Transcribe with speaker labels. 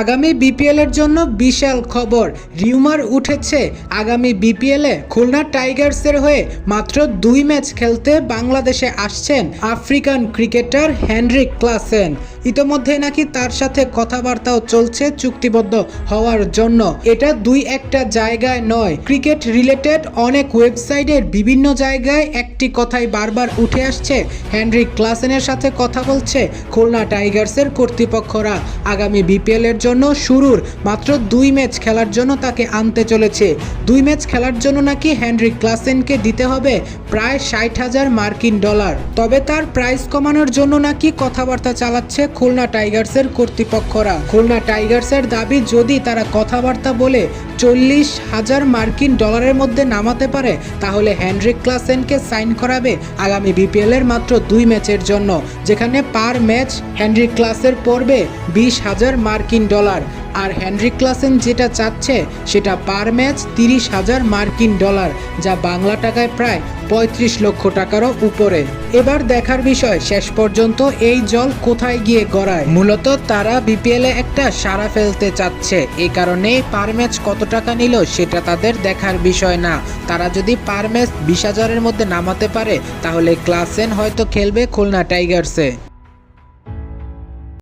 Speaker 1: আগামী বিপিএলের জন্য বিশাল খবর। রিউমার উঠেছে, আগামী বিপিএলে খুলনা টাইগার্সের হয়ে মাত্র দুই ম্যাচ খেলতে বাংলাদেশে আসছেন আফ্রিকান ক্রিকেটার হেনরিক ক্লাসেন। ইতোমধ্যে নাকি তার সাথে কথাবার্তাও চলছে চুক্তিবদ্ধ হওয়ার জন্য। এটা দুই একটা জায়গায় নয়। ক্রিকেট রিলেটেড অনেক ওয়েবসাইটের বিভিন্ন জায়গায় একটি কথাই বারবার উঠে আসছে। হেনরিক ক্লাসেনের সাথে কথা বলছে খুলনা টাইগার্সের কর্তৃপক্ষরা। আগামী বিপিএল এর জন্য শুরুর মাত্র দুই ম্যাচ খেলার জন্য তাকে আনতে চলেছে। দুই ম্যাচ খেলার জন্য নাকি হেনরিক ক্লাসেনকে দিতে হবে প্রায় ষাট হাজার মার্কিন ডলার। তবে তার প্রাইস কমানোর জন্য নাকি কথাবার্তা চালাচ্ছে খুলনা টাইগার্সের কর্তৃপক্ষরা। খুলনা টাইগার্সের দাবি, যদি তারা কথাবার্তা বলে চল্লিশ হাজার মার্কিন ডলারের মধ্যে নামাতে পারে, তাহলে হেনরিক ক্লাসেনকে সাইন করাবে আগামী বিপিএল এর মাত্র দুই ম্যাচের জন্য, যেখানে পার ম্যাচ হেনরিক ক্লাসের পড়বে বিশ হাজার মার্কিন ডলার। আর হেনরিক ক্লাসেন যেটা চাচ্ছে সেটা পার ম্যাচ তিরিশ হাজার মার্কিন ডলার, যা বাংলা টাকায় প্রায় পঁয়ত্রিশ লক্ষ টাকারও উপরে। এবার দেখার বিষয়, শেষ পর্যন্ত এই জল কোথায় গিয়ে গড়ায়? মূলত তারা বিপিএল এ একটা সারা ফেলতে চাচ্ছে। এই কারণে পার ম্যাচ কত টাকা নিল সেটা তাদের দেখার বিষয় না। তারা যদি পার ম্যাচ বিশ হাজারের মধ্যে নামাতে পারে, তাহলে ক্লাসেন হয়তো খেলবে খুলনা টাইগার্সে।